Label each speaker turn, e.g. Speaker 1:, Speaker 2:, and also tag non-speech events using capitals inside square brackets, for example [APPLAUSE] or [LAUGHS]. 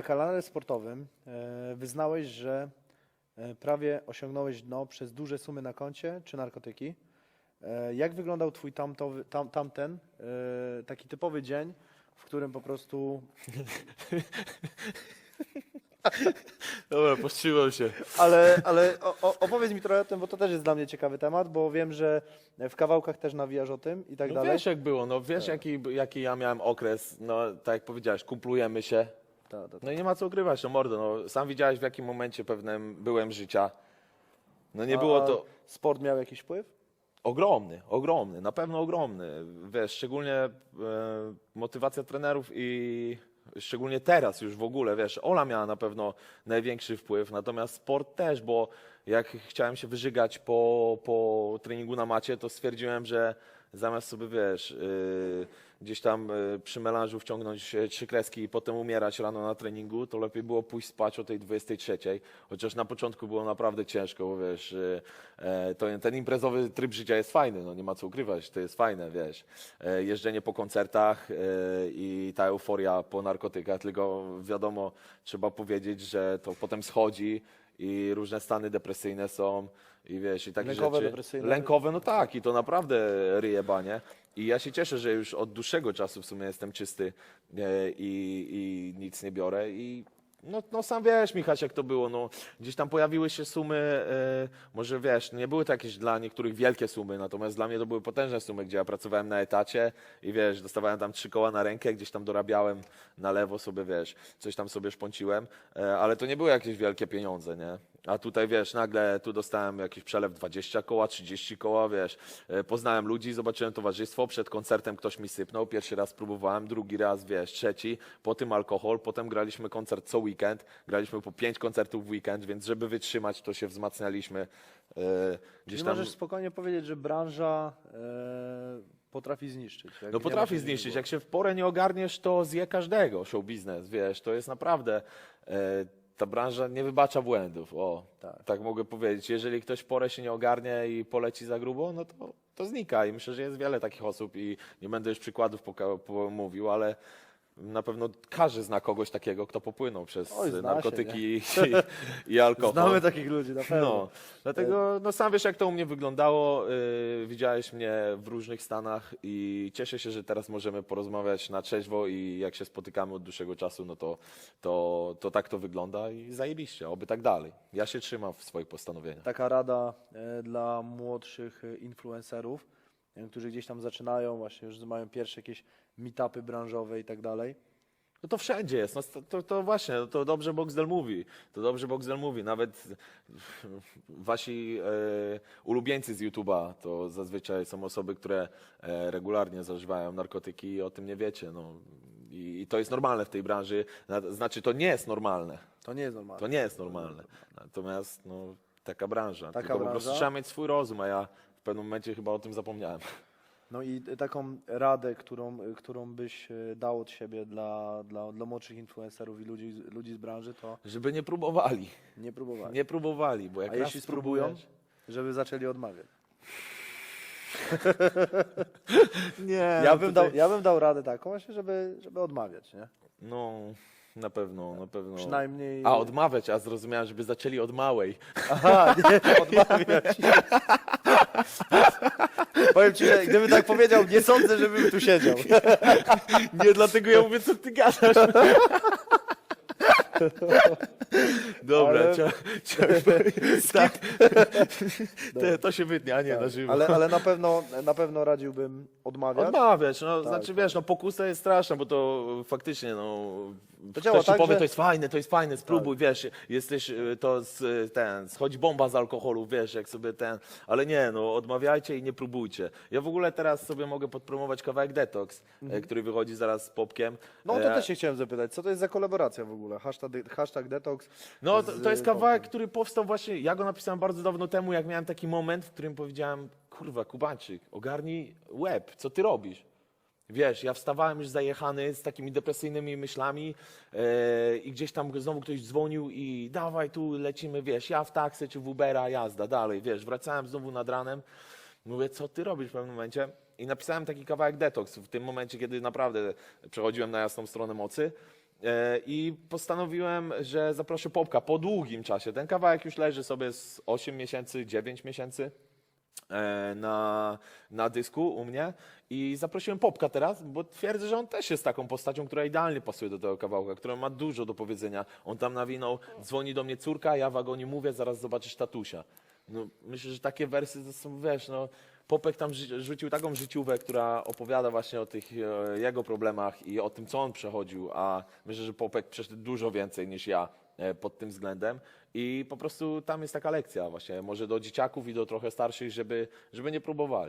Speaker 1: Na kanale sportowym e, wyznałeś, że e, prawie osiągnąłeś dno przez duże sumy na koncie czy narkotyki. E, Jak wyglądał twój tamtowy, tam, tamten taki typowy dzień, w którym po prostu... [LAUGHS]
Speaker 2: Dobra, postrzyłem się.
Speaker 1: Ale, ale opowiedz mi trochę o tym, bo to też jest dla mnie ciekawy temat, bo wiem, że w kawałkach też nawijasz o tym i tak
Speaker 2: No
Speaker 1: dalej.
Speaker 2: wiesz jak było, no wiesz
Speaker 1: Tak.
Speaker 2: jaki, jaki ja miałem okres, no tak jak powiedziałeś, kumplujemy się. No i nie ma co ukrywać, no mordo, no sam widziałeś w jakim momencie pewnym byłem życia. No nie było to
Speaker 1: Sport miał jakiś wpływ?
Speaker 2: ogromny, ogromny, na pewno ogromny. Wiesz, szczególnie e, motywacja trenerów i szczególnie teraz już w ogóle, wiesz, Ola miała na pewno największy wpływ, natomiast sport też, bo jak chciałem się wyżygać po, po treningu na macie, to stwierdziłem, że zamiast sobie, wiesz, yy, gdzieś tam yy, przy melanżu wciągnąć trzy kreski i potem umierać rano na treningu, to lepiej było pójść spać o tej 23. Chociaż na początku było naprawdę ciężko, bo wiesz, yy, to, ten imprezowy tryb życia jest fajny, no nie ma co ukrywać, to jest fajne, wiesz. E, jeżdżenie po koncertach e, i ta euforia po narkotykach, tylko wiadomo, trzeba powiedzieć, że to potem schodzi i różne stany depresyjne są i wiesz, i takie
Speaker 1: Lękowe,
Speaker 2: rzeczy.
Speaker 1: depresyjne?
Speaker 2: Lękowe, no tak, i to naprawdę ryje banie. I ja się cieszę, że już od dłuższego czasu w sumie jestem czysty e, i, i nic nie biorę i no, no sam wiesz, Michać, jak to było, no gdzieś tam pojawiły się sumy, e, może wiesz, nie były to jakieś dla niektórych wielkie sumy, natomiast dla mnie to były potężne sumy, gdzie ja pracowałem na etacie i wiesz, dostawałem tam trzy koła na rękę, gdzieś tam dorabiałem na lewo sobie, wiesz, coś tam sobie szpąciłem, e, ale to nie były jakieś wielkie pieniądze, nie? A tutaj wiesz, nagle tu dostałem jakiś przelew 20 koła, 30 koła, wiesz, e, poznałem ludzi, zobaczyłem towarzystwo, przed koncertem ktoś mi sypnął, pierwszy raz próbowałem, drugi raz, wiesz, trzeci, po tym alkohol, potem graliśmy koncert co weekend, graliśmy po pięć koncertów w weekend, więc żeby wytrzymać, to się wzmacnialiśmy e, gdzieś
Speaker 1: Czyli
Speaker 2: tam.
Speaker 1: możesz spokojnie powiedzieć, że branża e, potrafi zniszczyć.
Speaker 2: No potrafi zniszczyć. Jak się w porę nie ogarniesz, to zje każdego show biznes, wiesz. To jest naprawdę... E, ta branża nie wybacza błędów. O,
Speaker 1: Tak.
Speaker 2: tak. mogę powiedzieć. Jeżeli ktoś porę się nie ogarnie i poleci za grubo, no to, to znika. I myślę, że jest wiele takich osób i nie będę już przykładów mówił, ale na pewno każdy zna kogoś takiego, kto popłynął przez
Speaker 1: Oj, zna
Speaker 2: narkotyki i, i alkohol.
Speaker 1: Znamy takich ludzi, na pewno.
Speaker 2: No, dlatego no sam wiesz, jak to u mnie wyglądało. Yy, widziałeś mnie w różnych stanach i cieszę się, że teraz możemy porozmawiać na trzeźwo i jak się spotykamy od dłuższego czasu, no to, to, to tak to wygląda i zajebiście, oby tak dalej. Ja się trzymam w swoich postanowieniach.
Speaker 1: Taka rada e, dla młodszych e, influencerów, e, którzy gdzieś tam zaczynają, właśnie już mają pierwsze jakieś meetupy branżowe i tak dalej.
Speaker 2: No to wszędzie jest, no to, to, to właśnie, no to dobrze Boxdel mówi, to dobrze Boxdel mówi, nawet [LAUGHS] wasi e, ulubieńcy z YouTube'a to zazwyczaj są osoby, które e, regularnie zażywają narkotyki i o tym nie wiecie, no. I, i to jest normalne w tej branży, Na- znaczy to nie jest normalne,
Speaker 1: To nie jest normalne.
Speaker 2: to nie jest normalne, natomiast no taka branża,
Speaker 1: Taka
Speaker 2: tylko po prostu
Speaker 1: branża.
Speaker 2: trzeba mieć swój rozum, a ja w pewnym momencie chyba o tym zapomniałem.
Speaker 1: No i taką radę, którą, którą byś e, dał od siebie dla, dla, dla młodszych influencerów i ludzi, z- ludzi z branży, to
Speaker 2: Żeby nie próbowali,
Speaker 1: nie próbowali.
Speaker 2: nie próbowali, bo jak
Speaker 1: A jeśli spróbują,
Speaker 2: spróbujesz-
Speaker 1: żeby zaczęli odmawiać. [LAUGHS]
Speaker 2: Nie,
Speaker 1: Ja
Speaker 2: no
Speaker 1: bym,
Speaker 2: tutaj-
Speaker 1: dał, ja bym dał radę taką właśnie, żeby, żeby odmawiać, nie?
Speaker 2: No, na pewno, na pewno.
Speaker 1: Przynajmniej...
Speaker 2: A, odmawiać, a zrozumiałem, żeby zaczęli od małej.
Speaker 1: Aha, nie, [LAUGHS] odmawiać. [LAUGHS] [LAUGHS] Powiem ci, że gdybym tak powiedział, nie sądzę, żebym tu siedział. [LAUGHS]
Speaker 2: Nie, dlatego ja mówię, co ty gadasz. [LAUGHS] Dobra,
Speaker 1: Ale-
Speaker 2: trzeba [LAUGHS] tak. to, to się wytnie, a nie na żywo.
Speaker 1: Ale, ale na, pewno, na pewno radziłbym odmawiać.
Speaker 2: Odmawiać, no,
Speaker 1: Tak,
Speaker 2: znaczy
Speaker 1: tak.
Speaker 2: wiesz, no pokusa jest straszna, bo to faktycznie, no,
Speaker 1: To działa
Speaker 2: ktoś ci
Speaker 1: tak,
Speaker 2: powie,
Speaker 1: że- Tak.
Speaker 2: to jest fajne, to jest fajne, spróbuj, wiesz, jesteś, y, to z, ten, schodzi bomba z alkoholu, wiesz, jak sobie ten, ale nie, no, odmawiajcie i nie próbujcie. Ja w ogóle teraz sobie mogę podpromować kawałek Detox, e, który wychodzi zaraz z Popkiem.
Speaker 1: Mhm. No to
Speaker 2: E,
Speaker 1: też się chciałem zapytać, co to jest za kolaboracja w ogóle? Hashtag, hashtag detox.
Speaker 2: No, to,
Speaker 1: z
Speaker 2: to jest kawałek, który powstał właśnie, ja go napisałem bardzo dawno temu, jak miałem taki moment, w którym powiedziałem, kurwa, Kubańczyk, ogarnij łeb, co ty robisz? Wiesz, ja wstawałem już zajechany z takimi depresyjnymi myślami e, i gdzieś tam znowu ktoś dzwonił i dawaj tu lecimy, wiesz, ja w taksy czy w Ubera, jazda, dalej, wiesz, wracałem znowu nad ranem, mówię, co ty robisz w pewnym momencie? I napisałem taki kawałek detoks w tym momencie, kiedy naprawdę przechodziłem na jasną stronę mocy. E, I postanowiłem, że zaproszę Popka po długim czasie. Ten kawałek już leży sobie z 8 miesięcy, 9 miesięcy e, na, na dysku u mnie i zaprosiłem Popka teraz, bo twierdzę, że on też jest taką postacią, która idealnie pasuje do tego kawałka, która ma dużo do powiedzenia. On tam nawinął, dzwoni do mnie córka, ja w mówię, zaraz zobaczysz tatusia. No, myślę, że takie wersy to są, wiesz, no, Popek tam rzucił taką życiówkę, która opowiada właśnie o tych e, jego problemach i o tym, co on przechodził, a myślę, że Popek przeszedł dużo więcej niż ja e, pod tym względem i po prostu tam jest taka lekcja właśnie, może do dzieciaków i do trochę starszych, żeby, żeby nie próbowali.